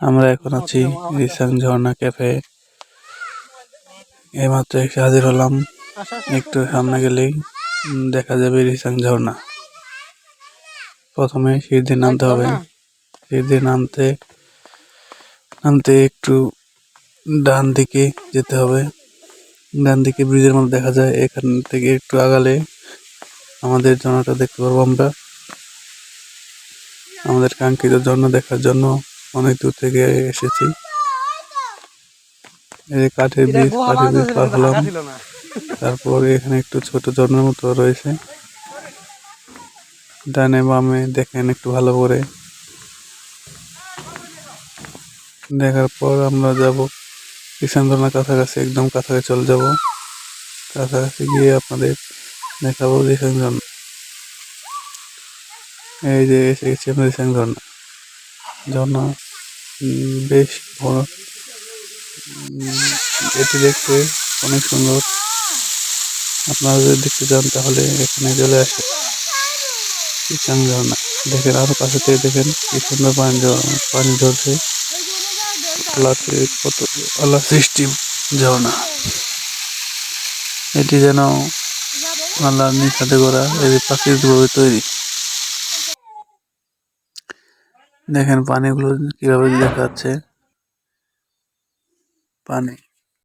আমরা এখন আছি রিসাং ঝর্ণা ক্যাফে। এইমাত্র এসে হাজির হলাম একটু সামনে গেলেই দেখা যাবে রিসাং ঝর্ণা। প্রথমে সিঁড়ি নামতে হবে। সিঁড়ি নামতে নামতে একটু ডান দিকে যেতে হবে। ডান দিকে ব্রিজের মধ্যে দেখা যায়। এখান থেকে একটু আগালে আমাদের ঝর্ণাটা দেখতে পারব আমরা। আমাদের কাঙ্ক্ষিত ঝর্ণা দেখার জন্য অনেক দূর থেকে এসেছি। এই কাঠের ব্রিজ কাঠের ব্রিজ পার হলাম। তারপর এখানে একটু ছোট ঝর্ণার মতো রয়েছে। ডানে বামে দেখেন একটু ভালো করে। দেখার পর আমরা যাব কিষান ঝর্ণার কাছাকাছি একদম কাছাকাছি চলে যাব। কাছাকাছি গিয়ে আপনাদের দেখাবো রিসাং ঝর্ণা এই যে এসে গেছি আমরা রিসাং ঝর্ণা বেশ বড়। এটি দেখতে অনেক সুন্দর। আপনারা যদি দেখতে চান, তাহলে এখানে চলে আসে কিষান ঝর্ণা। দেখেন, আরও কাছে থেকে দেখেন কি সুন্দর পানি পানি ঝরছে। আল্লাহ কত, আল্লাহ সৃষ্টি ঝর্ণা। এটি যেন আল্লাহর নিজ হাতে করা এটি প্রাকৃতিকভাবে তৈরি। দেখেন পানিগুলো কীভাবে দেখা যাচ্ছে। পানি।